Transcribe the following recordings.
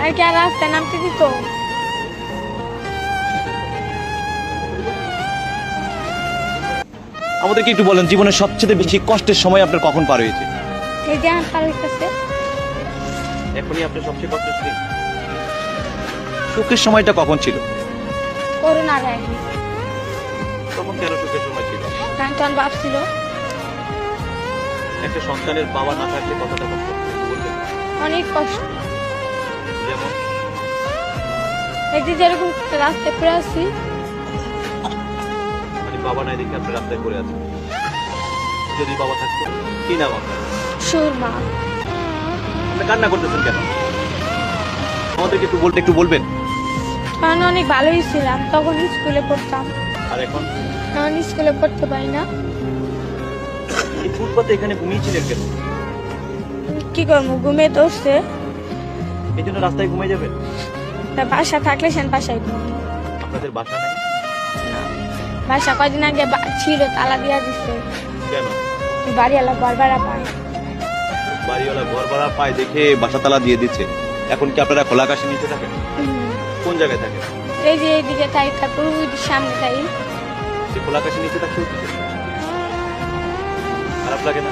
তার কি আর রাস্তায় নামতে দিত আমাদেরকে একটু বলেন জীবনের সবচেয়ে বেশি কষ্টের সময় আপনার কখন পার হয়েছে? এই যে আমার পাড়ার কাছে এখনই আপনার সবচেয়ে কষ্টের দিন। সুখের সময়টা কখন ছিল? করোনার আগে। তখন কেন সুখের সময় ছিল? কারণ তখন ভাবছিল একটা সন্তানের বাবা না থাকলে কতটা কষ্ট? অনেক কষ্ট। এই যে যেরকম রাস্তায় পড়ে আছি। মানে বাবা নাই দেখে আপনি রাস্তায় পড়ে আছেন। যদি বাবা থাকতো কি নাম আপনার? সুরমা আপনি কান্না করতেছেন কেন? আমাদেরকে একটু বলতে একটু বলবেন। তখন অনেক ভালোই ছিলাম তখন স্কুলে পড়তাম। আর এখন? এখন স্কুলে পড়তে পারি না। এই ফুটপাতে এখানে ঘুমিয়েছিলেন কেন? কি করব ঘুমিয়ে ধরছে এই জন্য রাস্তায় ঘুমিয়ে যাবেন? তা বাসা থাকলে সেন বাসায়। আপনাদের বাসা নাই? বাসা কদিন আগে ছিল তালা দিয়া দিচ্ছে কেন? বাড়িওয়ালা বারবার পায়। বাড়িওয়ালা ঘর ভাড়া পায় দেখে বাসা তালা দিয়ে দিচ্ছে। এখন কি আপনারা খোলা আকাশে নিচে থাকেন। কোন জায়গায় থাকেন? এই যে এইদিকে তাই তারপর ওই সামনে তাই। খোলা আকাশে নিচে থাকতে খারাপ লাগে না?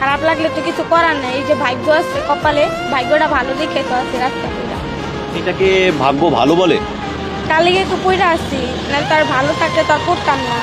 খারাপ লাগলে তো কিছু করার নেই। এই যে ভাগ্য আছে কপালে ভাগ্যটা ভালো দেখে তো আছে রাস্তা এটাকে ভাগ্য ভালো বলে? কালিকে তো পইরা আসছি তার ভালো থাকলে তো কান্না করতাম না।